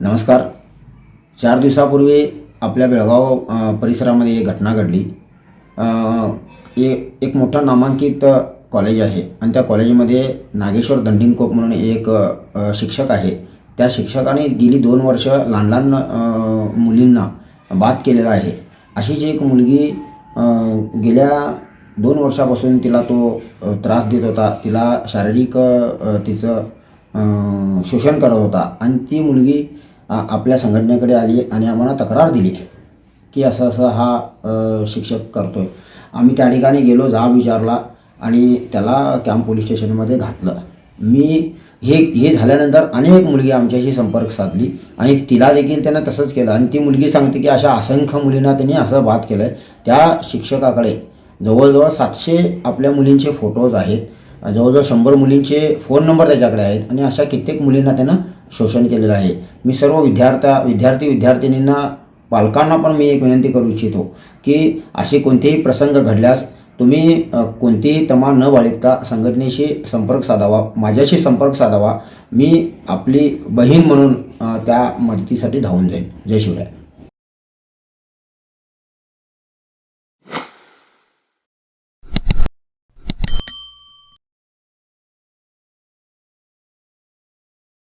नमस्कार. चार दिवसापूर्वी आपल्या बेळगाव परिसरामध्ये एक घटना घडली. ए- एक मोठं नामांकित कॉलेज आहे आणि त्या कॉलेजमध्ये नागेश्वर दंडिनकोप म्हणून एक शिक्षक आहे. त्या शिक्षकाने गेली दोन वर्ष लहान लहान मुलींना बाद केलेला आहे. अशीच एक मुलगी गेल्या दोन वर्षापासून तिला तो त्रास देत होता. तिला शारीरिक तिचं शोषण करत होता. आणि ती मुलगी आपल्या संघटनेकडे आली आणि आम्हाला तक्रार दिली की असं असं हा शिक्षक करतो आहे आम्ही त्या ठिकाणी गेलो जाब विचारला आणि त्याला कॅम्प पोलीस स्टेशनमध्ये घातलं. मी हे हे झाल्यानंतर अनेक मुलगी आमच्याशी संपर्क साधली आणि तिला देखील त्यानं तसंच केलं. आणि ती मुलगी सांगते की अशा असंख्य मुलींना त्यांनी असं बात केलं आहे त्या शिक्षकाकडे जवळजवळ सातशे आपल्या मुलींचे फोटोज आहेत. जवळजवळ शंभर मुलींचे फोन नंबर त्याच्याकडे आहेत आणि अशा कित्येक मुलींना त्यानं शोषण केलेलं आहे. मी सर्व विद्यार्थ्या विद्यार्थी विद्यार्थिनींना पालकांना पण मी एक विनंती करू इच्छितो की असे कोणतेही प्रसंग घडल्यास तुम्ही कोणतीही तमा न बाळगता संघटनेशी संपर्क साधावा माझ्याशी संपर्क साधावा. मी आपली बहीण म्हणून त्या मदतीसाठी धावून जाईन. जय शिवराय.